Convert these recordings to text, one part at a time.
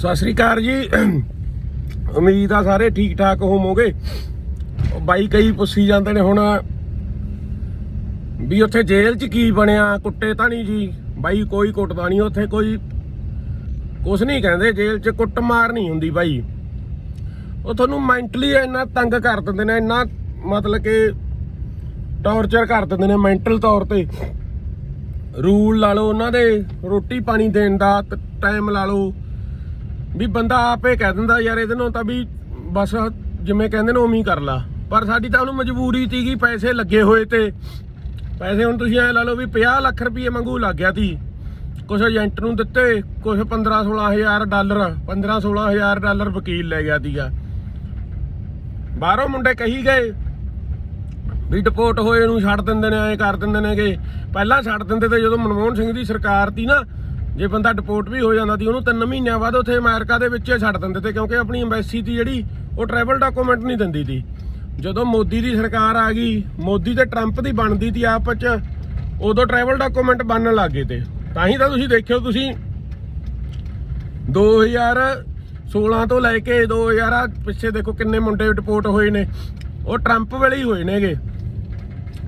ਸਤਿ ਸ੍ਰੀ ਅਕਾਲ ਜੀ। ਉਮੀਦ ਆ ਸਾਰੇ ਠੀਕ ਠਾਕ ਹੋਵੋਗੇ। ਬਾਈ ਕਈ ਪੁੱਛੀ ਜਾਂਦੇ ਨੇ ਹੁਣ ਵੀ ਉੱਥੇ ਜੇਲ੍ਹ 'ਚ ਕੀ ਬਣਿਆ, ਕੁੱਟੇ ਤਾਂ ਨਹੀਂ ਜੀ। ਬਾਈ ਕੋਈ ਕੁੱਟਦਾ ਨਹੀਂ ਉੱਥੇ, ਕੋਈ ਕੁਛ ਨਹੀਂ ਕਹਿੰਦੇ, ਜੇਲ੍ਹ 'ਚ ਕੁੱਟਮਾਰ ਨਹੀਂ ਹੁੰਦੀ ਬਾਈ। ਉਹ ਤੁਹਾਨੂੰ ਮੈਂਟਲੀ ਇੰਨਾ ਤੰਗ ਕਰ ਦਿੰਦੇ ਨੇ, ਇੰਨਾ ਮਤਲਬ ਕਿ ਟੌਰਚਰ ਕਰ ਦਿੰਦੇ ਨੇ ਮੈਂਟਲ ਤੌਰ ਤੇ। ਰੂਲ ਲਾ ਲਓ ਉਹਨਾਂ ਦੇ, ਰੋਟੀ ਪਾਣੀ ਦੇਣ ਦਾ ਟਾਈਮ ਲਾ ਲਓ। ਵੀ ਬੰਦਾ ਆਪੇ ਕਹਿ ਦਿੰਦਾ ਯਾਰ ਇਹਦੇ ਨਾਲ ਤਾਂ ਵੀ ਬਸ ਜਿਵੇਂ ਕਹਿੰਦੇ ਨੇ ਉਵੇਂ ਹੀ ਕਰ ਲਾ। ਪਰ ਸਾਡੀ ਤਾਂ ਉਹਨੂੰ ਮਜਬੂਰੀ ਸੀਗੀ ਪੈਸੇ ਲੱਗੇ ਹੋਏ ਤੇ। ਪੈਸੇ ਹੁਣ ਤੁਸੀਂ ਐ ਲਾ ਲਓ ਵੀ 50 ਲੱਖ ਰੁਪਏ ਮੰਗੂ ਲੱਗ ਗਿਆ ਸੀ। ਕੁਝ ਏਜੰਟ ਨੂੰ ਦਿੱਤੇ ਕੁਝ 15 16000 ਡਾਲਰ 15 16000 ਡਾਲਰ ਵਕੀਲ ਲੈ ਗਿਆ ਸੀਗਾ। ਬਾਹਰੋਂ ਮੁੰਡੇ ਕਹੀ ਗਏ ਵੀ ਡਿਪੋਰਟ ਹੋਏ ਨੂੰ ਛੱਡ ਦਿੰਦੇ ਨੇ, ਐ ਕਰ ਦਿੰਦੇ ਨੇ ਨੇਗੇ। ਪਹਿਲਾਂ ਛੱਡ ਦਿੰਦੇ ਤੇ ਜਦੋਂ ਮਨਮੋਹਨ ਸਿੰਘ ਦੀ ਸਰਕਾਰ ਤੀ ਨਾ ਜੇ ਬੰਦਾ ਡਿਪੋਰਟ ਵੀ ਹੋ ਜਾਂਦਾ ਸੀ, ਉਹਨੂੰ 3 ਮਹੀਨਿਆਂ ਬਾਅਦ ਉੱਥੇ ਅਮਰੀਕਾ ਦੇ ਵਿੱਚ ਛੱਡ ਦਿੰਦੇ ਤੇ ਕਿਉਂਕਿ ਆਪਣੀ ਐਮਬੈਸੀ ਦੀ ਜਿਹੜੀ ਉਹ ਟਰੈਵਲ ਡਾਕੂਮੈਂਟ ਨਹੀਂ ਦਿੰਦੀ ਸੀ। ਜਦੋਂ ਮੋਦੀ ਦੀ ਸਰਕਾਰ ਆ ਗਈ, ਮੋਦੀ ਤੇ ਟਰੰਪ ਦੀ ਬਣਦੀ ਸੀ ਆਪਸ ਚ, ਉਦੋਂ ਟਰੈਵਲ ਡਾਕੂਮੈਂਟ ਬਣਨ ਲੱਗ ਗਏ ਤੇ। ਤਾਂ ਹੀ ਤਾਂ ਤੁਸੀਂ ਦੇਖਿਓ ਤੁਸੀਂ 2016 ਤੋਂ ਲੈ ਕੇ 2000 ਆ ਪਿੱਛੇ ਦੇਖੋ ਕਿੰਨੇ ਮੁੰਡੇ ਡਿਪੋਰਟ ਹੋਏ ਨੇ। ਉਹ ਟਰੰਪ ਵੇਲੇ ਹੀ ਹੋਏ ਨੇਗੇ।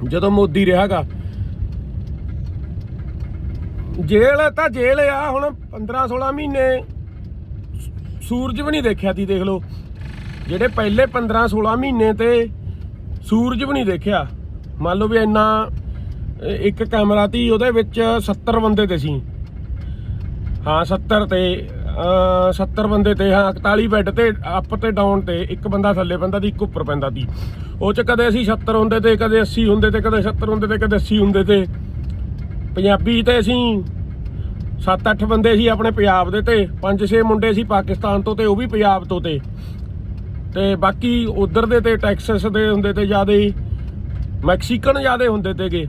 ਜਦੋਂ ਮੋਦੀ ਰਿਹਾਗਾ ਜੇਲ੍ਹ ਤਾਂ ਜੇਲ੍ਹ ਆ, ਹੁਣ 15 16 ਮਹੀਨੇ ਸੂਰਜ ਵੀ ਨਹੀਂ ਦੇਖਿਆ ਤੀ, ਦੇਖ ਲਓ। ਜਿਹੜੇ ਪਹਿਲੇ 15 16 ਮਹੀਨੇ ਤੇ ਸੂਰਜ ਵੀ ਨਹੀਂ ਦੇਖਿਆ। ਮੰਨ ਲਓ ਵੀ ਇੰਨਾ ਇੱਕ ਕੈਮਰਾ ਤੀ, ਉਹਦੇ ਵਿੱਚ 70 ਬੰਦੇ ਤੇ ਸੀ। ਹਾਂ 70 ਤੇ, ਅਹ 70 ਬੰਦੇ ਤੇ, ਹਾਂ 41 ਬੈੱਡ ਤੇ, ਅਪ ਤੇ ਡਾਊਨ ਤੇ, ਇੱਕ ਬੰਦਾ ਥੱਲੇ ਪੈਂਦਾ ਦੀ ਇੱਕ ਉੱਪਰ ਪੈਂਦਾ ਸੀ ਉਹ ਚ ਕਦੇ ਅਸੀਂ 76 ਹੁੰਦੇ ਤੇ, ਕਦੇ 80 ਹੁੰਦੇ ਤੇ, ਕਦੇ 70 ਹੁੰਦੇ ਤੇ, ਕਦੇ 80 ਹੁੰਦੇ ਤੇ। ਪੰਜਾਬੀ ਤੇ ਅਸੀਂ 7-8 ਬੰਦੇ ਸੀ ਆਪਣੇ ਪੰਜਾਬ ਦੇ ਤੇ 5-6 ਮੁੰਡੇ ਸੀ ਪਾਕਿਸਤਾਨ ਤੋਂ ਤੇ ਉਹ ਵੀ ਪੰਜਾਬ ਤੋਂ ਤੇ। ਤੇ ਬਾਕੀ ਉਧਰ ਦੇ ਤੇ ਟੈਕਸਸ ਦੇ ਹੁੰਦੇ ਤੇ ਜਿਆਦੇ ਮੈਕਸੀਕਨ ਜਿਆਦੇ ਹੁੰਦੇ ਤੇਗੇ,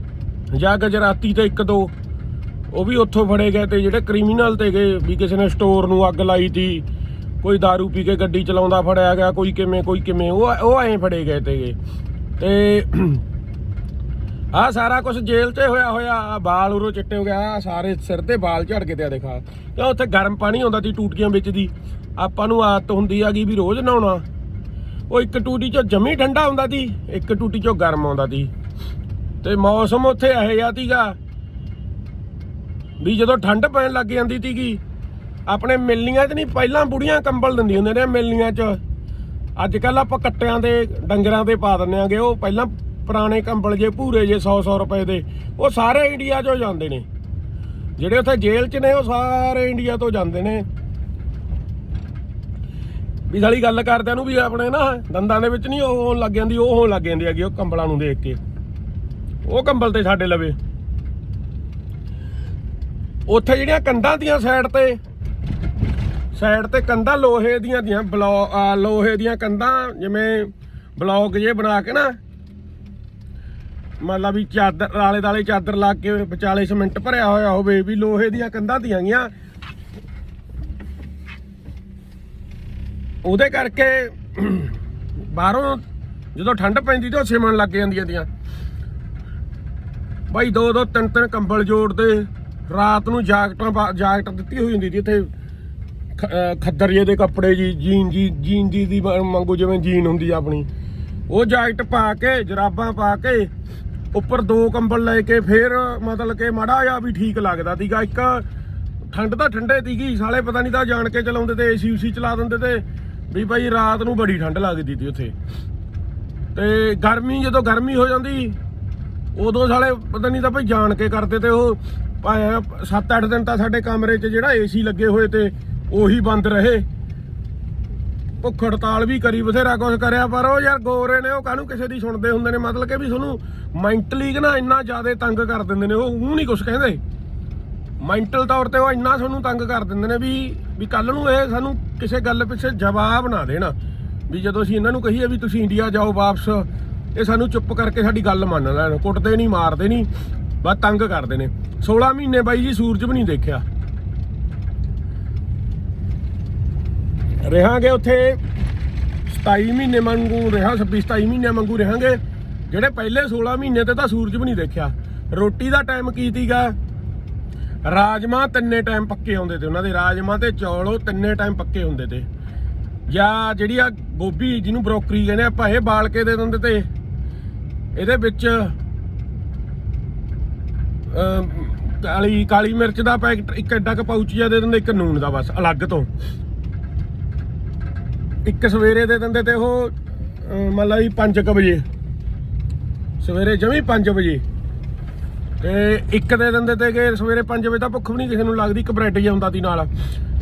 ਜਾਂ ਗੁਜਰਾਤੀ ਤੇ ਇੱਕ ਦੋ, ਉਹ ਵੀ ਉੱਥੋਂ ਫੜੇ ਗਏ ਤੇ ਜਿਹੜੇ ਕ੍ਰਿਮੀਨਲ ਤੇਗੇ, ਵੀ ਕਿਸੇ ਨੇ ਸਟੋਰ ਨੂੰ ਅੱਗ ਲਾਈ ਤੀ, ਕੋਈ दारू ਪੀ ਕੇ ਗੱਡੀ ਚਲਾਉਂਦਾ ਫੜਿਆ ਗਿਆ, ਕੋਈ ਕਿਵੇਂ ਕੋਈ ਕਿਵੇਂ, ਉਹ ਉਹ ਐਂ ਫੜੇ ਗਏ ਤੇਗੇ। ਤੇ ਆ ਸਾਰਾ ਕੁਝ ਜੇਲ੍ਹ 'ਚ ਹੋਇਆ ਹੋਇਆ ਆਹ ਬਾਲ ਉਰੋਂ ਚਿੱਟੇ ਹੋ ਗਿਆ ਆਹ ਸਾਰੇ ਸਿਰ ਤੇ ਬਾਲ ਝੜ ਕੇ ਤੇ ਆ ਦੇਖਾ ਕਿਉਂ ਉੱਥੇ ਗਰਮ ਪਾਣੀ ਆਉਂਦਾ ਸੀ ਟੂਟੀਆਂ ਵਿੱਚ ਦੀ। ਆਪਾਂ ਨੂੰ ਆਦਤ ਹੁੰਦੀ ਆਗੀ ਵੀ ਰੋਜ਼ ਨਹਾਉਣਾ। ਉਹ ਇੱਕ ਟੂਟੀ 'ਚੋਂ ਜਮੀ ਠੰਡਾ ਹੁੰਦਾ ਸੀ, ਇੱਕ ਟੂਟੀ 'ਚੋਂ ਗਰਮ ਆਉਂਦਾ ਸੀ। ਤੇ ਮੌਸਮ ਉੱਥੇ ਇਹੋ ਜਿਹਾ ਸੀਗਾ ਵੀ ਜਦੋਂ ਠੰਡ ਪੈਣ ਲੱਗ ਜਾਂਦੀ ਸੀਗੀ, ਆਪਣੇ ਮਿਲਨੀਆਂ 'ਚ ਨਹੀਂ, ਪਹਿਲਾਂ ਬੁੜੀਆਂ ਕੰਬਲ ਦਿੰਦੀਆਂ ਹੁੰਦੀਆਂ ਨੇ ਮਿਲਨੀਆਂ 'ਚ। ਅੱਜ ਕੱਲ ਆਪਾਂ ਕੱਟਿਆਂ ਦੇ, ਡੰਗਰਾਂ ਤੇ ਪਾ ਦਿੰਦੇ ਆਂਗੇ, ਉਹ ਪਹਿਲਾਂ ਪੁਰਾਣੇ ਕੰਬਲ ਜੇ, ਭੂਰੇ ਜੇ 100 100 ਰੁਪਏ ਦੇ, ਉਹ ਸਾਰੇ ਇੰਡੀਆ 'ਚੋਂ ਜਾਂਦੇ ਨੇ। ਜਿਹੜੇ ਉੱਥੇ ਜੇਲ੍ਹ 'ਚ ਨੇ, ਉਹ ਸਾਰੇ ਇੰਡੀਆ ਤੋਂ ਜਾਂਦੇ ਨੇ। ਵੀ ਸਾਲੀ ਗੱਲ ਕਰਦਿਆਂ ਨੂੰ ਵੀ ਆਪਣੇ ਨਾ, ਦੰਦਾਂ ਦੇ ਵਿੱਚ ਨਹੀਂ ਉਹ ਹੋਣ ਲੱਗ ਜਾਂਦੀ, ਉਹ ਹੋਣ ਲੱਗ ਜਾਂਦੀ ਹੈਗੀ, ਉਹ ਕੰਬਲਾਂ ਨੂੰ ਦੇਖ ਕੇ। ਉਹ ਕੰਬਲ ਤੇ ਸਾਡੇ ਲਵੇ। ਉੱਥੇ ਜਿਹੜੀਆਂ ਕੰਧਾਂ ਦੀਆਂ ਸਾਈਡ ਤੇ ਸਾਈਡ ਤੇ ਕੰਧਾਂ ਲੋਹੇ ਦੀਆਂ ਦੀਆਂ ਬਲੌ ਲੋਹੇ ਦੀਆਂ ਕੰਧਾਂ, ਜਿਵੇਂ ਬਲੌਕ ਜੇ ਬਣਾ ਕੇ ਨਾ ਮਤਲਬ ਵੀ ਚਾਦਰ ਆਲੇ ਦਾਲੇ ਚਾਦਰ ਲਾ ਕੇ ਵਿਚਾਲੇ ਸਿਮੈਂਟ ਭਰਿਆ ਹੋਇਆ ਹੋਵੇ ਵੀ ਲੋਹੇ ਦੀਆਂ ਕੰਧਾਂ ਦੀਆਂ ਗੀਆਂ ਉਹਦੇ ਕਰਕੇ ਬਾਹਰੋਂ ਜਦੋਂ ਠੰਡ ਪੈਂਦੀ ਤੇ ਸਿਮਣ ਲੱਗ ਜਾਂਦੀਆਂ ਦੀਆਂ ਬਾਈ ਦੋ ਦੋ ਤਿੰਨ ਤਿੰਨ ਕੰਬਲ ਜੋੜਦੇ, ਰਾਤ ਨੂੰ ਜਾਕਟਾਂ ਪਾ- ਜਾਕਟ ਦਿੱਤੀ ਹੋਈ ਹੁੰਦੀ ਸੀ ਇੱਥੇ, ਖ- ਖੱਦਰ ਜੇ ਦੇ ਕੱਪੜੇ ਜੀ, ਜੀਨ ਜੀ ਜੀਨ ਜੀ ਦੀ ਮ- ਮੰਗੋ ਜਿਵੇਂ ਜੀਨ ਹੁੰਦੀ ਆ ਆਪਣੀ। ਉਹ ਜਾਕਟ ਪਾ ਕੇ, ਜਰਾਬਾਂ ਪਾ ਕੇ ਉੱਪਰ ਦੋ ਕੰਬਲ ਲੈ ਕੇ ਫਿਰ ਮਤਲਬ ਕਿ ਮਾੜਾ ਜਿਹਾ ਵੀ ਠੀਕ ਲੱਗਦਾ ਸੀਗਾ। ਇੱਕ ਠੰਡ ਤਾਂ ਠੰਡੇ ਸੀਗੀ, ਸਾਲੇ ਪਤਾ ਨਹੀਂ ਤਾਂ ਜਾਣ ਕੇ ਚਲਾਉਂਦੇ ਤੇ ਏਸੀ ਉਸੀ ਚਲਾ ਦਿੰਦੇ ਤੇ ਵੀ ਭਾਈ ਰਾਤ ਨੂੰ ਬੜੀ ਠੰਡ ਲੱਗਦੀ ਸੀ ਉੱਥੇ। ਤੇ ਗਰਮੀ ਜਦੋਂ ਗਰਮੀ ਹੋ ਜਾਂਦੀ, ਉਦੋਂ ਸਾਲੇ ਪਤਾ ਨਹੀਂ ਤਾਂ ਭਾਈ ਜਾਣ ਕੇ ਕਰਦੇ ਤੇ ਉਹ 7-8 ਦਿਨ ਤਾਂ ਸਾਡੇ ਕਮਰੇ 'ਚ ਜਿਹੜਾ ਏਸੀ ਲੱਗੇ ਹੋਏ ਤੇ ਉਹੀ ਬੰਦ ਰਹੇ। ਭੁੱਖ ਹੜਤਾਲ ਵੀ ਕਰੀ ਬਥੇਰਾ ਕੁਝ ਕਰਿਆ, ਪਰ ਉਹ ਯਾਰ ਗੋਰੇ ਨੇ, ਉਹ ਕਾਹਨੂੰ ਕਿਸੇ ਦੀ ਸੁਣਦੇ ਹੁੰਦੇ ਨੇ? ਮਤਲਬ ਕਿ ਵੀ ਤੁਹਾਨੂੰ ਮੈਂਟਲੀ ਨਾ ਇੰਨਾ ਜ਼ਿਆਦਾ ਤੰਗ ਕਰ ਦਿੰਦੇ ਨੇ, ਉਹ ਉਹ ਨਹੀਂ ਕੁਝ ਕਹਿੰਦੇ। ਮੈਂਟਲ ਤੌਰ ਤੇ ਉਹ ਇੰਨਾ ਸਾਨੂੰ ਤੰਗ ਕਰ ਦਿੰਦੇ ਨੇ ਵੀ ਵੀ ਕੱਲ ਨੂੰ ਇਹ ਸਾਨੂੰ ਕਿਸੇ ਗੱਲ ਪਿੱਛੇ ਜਵਾਬ ਨਾ ਦੇਣਾ। ਵੀ ਜਦੋਂ ਅਸੀਂ ਇਹਨਾਂ ਨੂੰ ਕਹੀਏ ਵੀ ਤੁਸੀਂ ਇੰਡੀਆ ਜਾਓ ਵਾਪਸ, ਇਹ ਸਾਨੂੰ ਚੁੱਪ ਕਰਕੇ ਸਾਡੀ ਗੱਲ ਮੰਨ ਲੈਣ, ਕੁੱਟਦੇ ਨਹੀਂ ਮਾਰਦੇ ਨਹੀਂ ਬਸ ਤੰਗ ਕਰਦੇ ਨੇ। 16 ਮਹੀਨੇ ਬਾਈ ਜੀ ਸੂਰਜ ਵੀ ਨਹੀਂ ਦੇਖਿਆ। ਰਹਾਂਗੇ ਉੱਥੇ 27 ਮਹੀਨੇ ਵਾਂਗੂ ਰਿਹਾ 26 27 ਮਹੀਨੇ ਵਾਂਗੂ ਰਹਾਂਗੇ। ਜਿਹੜੇ ਪਹਿਲੇ 16 ਮਹੀਨੇ ਤੇ ਤਾਂ ਸੂਰਜ ਵੀ ਨਹੀਂ ਦੇਖਿਆ। ਰੋਟੀ ਦਾ ਟਾਈਮ ਕੀ ਤੀਗਾ ਰਾਜਮਾ ਤਿੰਨੇ ਟਾਈਮ ਪੱਕੇ ਹੁੰਦੇ ਤੇ ਉਹਨਾਂ ਦੇ। ਰਾਜਮਾ ਤੇ ਚੌਲ, ਉਹ ਤਿੰਨੇ ਟਾਈਮ ਪੱਕੇ ਹੁੰਦੇ ਤੇ। ਜਾਂ ਜਿਹੜੀ ਆ ਗੋਭੀ ਜਿਹਨੂੰ ਬਰੋਕਰੀ ਕਹਿੰਦੇ ਆਪਾਂ ਇਹ ਬਾਲ ਕੇ ਦੇ ਦਿੰਦੇ ਤੇ। ਇਹਦੇ ਵਿੱਚ ਕਾਲੀ ਕਾਲੀ ਮਿਰਚ ਦਾ ਪੈਕਟ, ਇੱਕ ਐਡਾ ਕ ਪਾਊਚ ਜਿਹਾ ਦੇ ਦਿੰਦੇ, ਇੱਕ ਨੂਨ ਦਾ ਬਸ, ਅਲੱਗ ਤੋਂ। ਇੱਕ ਸਵੇਰੇ ਦੇ ਦਿੰਦੇ ਤੇ ਉਹ ਮਤਲਬ ਮੰਨ ਲਾ ਵੀ 5 ਵਜੇ। ਸਵੇਰੇ ਜਮੀ 5 ਵਜੇ। ਤੇ ਇੱਕ ਦੇ ਦਿੰਦੇ ਤੇ ਕਿ ਸਵੇਰੇ 5 ਵਜੇ ਤਾਂ ਭੁੱਖ ਵੀ ਨਹੀਂ ਕਿਸੇ ਨੂੰ ਲੱਗਦੀ, ਇੱਕ ਬ੍ਰੈਡ ਜਿਹਾ ਹੁੰਦਾ ਸੀ ਨਾਲ।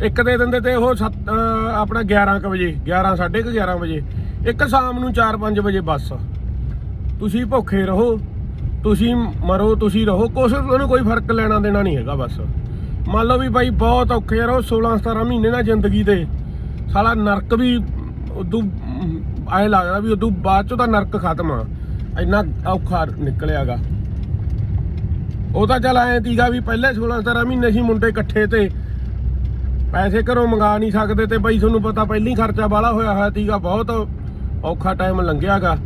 ਇੱਕ ਦੇ ਦਿੰਦੇ ਤੇ ਉਹ ਸੱਤ- ਆਪਣਾ 11 ਕੁ ਵਜੇ 11 11:30 11 ਵਜੇ। ਇੱਕ ਸ਼ਾਮ ਨੂੰ 4-5 ਵਜੇ ਬੱਸ। ਤੁਸੀਂ ਭੁੱਖੇ ਰਹੋ, ਤੁਸੀਂ ਮਰੋ, ਤੁਸੀਂ ਰਹੋ, ਕੁਛ ਉਹਨੂੰ ਕੋਈ ਫ਼ਰਕ ਲੈਣਾ ਦੇਣਾ ਨਹੀਂ ਹੈਗਾ ਬਸ। ਮੰਨ ਲਓ ਵੀ ਬਾਈ ਬਹੁਤ ਔਖੇ ਰਹੋ 16 17 ਮਹੀਨੇ ਨਾ ਜ਼ਿੰਦਗੀ ਦੇ। ਸਾਲਾ ਨਰਕ ਵੀ ਉਦੋਂ ਐ ਲੱਗਦਾ ਵੀ ਉਦੋਂ ਬਾਅਦ ਚੋਂ ਤਾਂ ਨਰਕ ਖਤਮ ਆ। ਇੰਨਾ ਔਖਾ ਨਿਕਲਿਆਗਾ। ਉਹ ਤਾਂ ਚੱਲ ਐਂ ਤੀਗਾ ਵੀ ਪਹਿਲੇ 16 17 ਮਹੀਨੇ ਸੀ ਮੁੰਡੇ ਇਕੱਠੇ ਤੇ। ਪੈਸੇ ਘਰੋਂ ਮੰਗਾ ਨਹੀਂ ਸਕਦੇ ਤੇ ਬਈ ਤੁਹਾਨੂੰ ਪਤਾ ਪਹਿਲਾਂ ਹੀ ਖਰਚਾ ਬਾਲਾ ਹੋਇਆ ਹੋਇਆ ਤੀਗਾ, ਬਹੁਤ ਔਖਾ ਟਾਈਮ ਲੰਘਿਆਗਾ।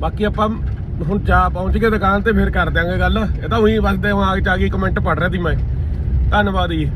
ਬਾਕੀ ਆਪਾਂ ਹੁਣ ਜਾ ਪਹੁੰਚ ਗਏ ਦੁਕਾਨ ਤੇ, ਫਿਰ ਕਰ ਦਿਆਂਗੇ ਗੱਲ। ਇਹ ਤਾਂ ਉਹੀ ਬਸ ਦਿਮਾਗ ਚ ਆ ਗਈ ਕਮੈਂਟ ਪੜ ਰਿਹਾ ਸੀ ਮੈਂ। ਧੰਨਵਾਦ ਜੀ।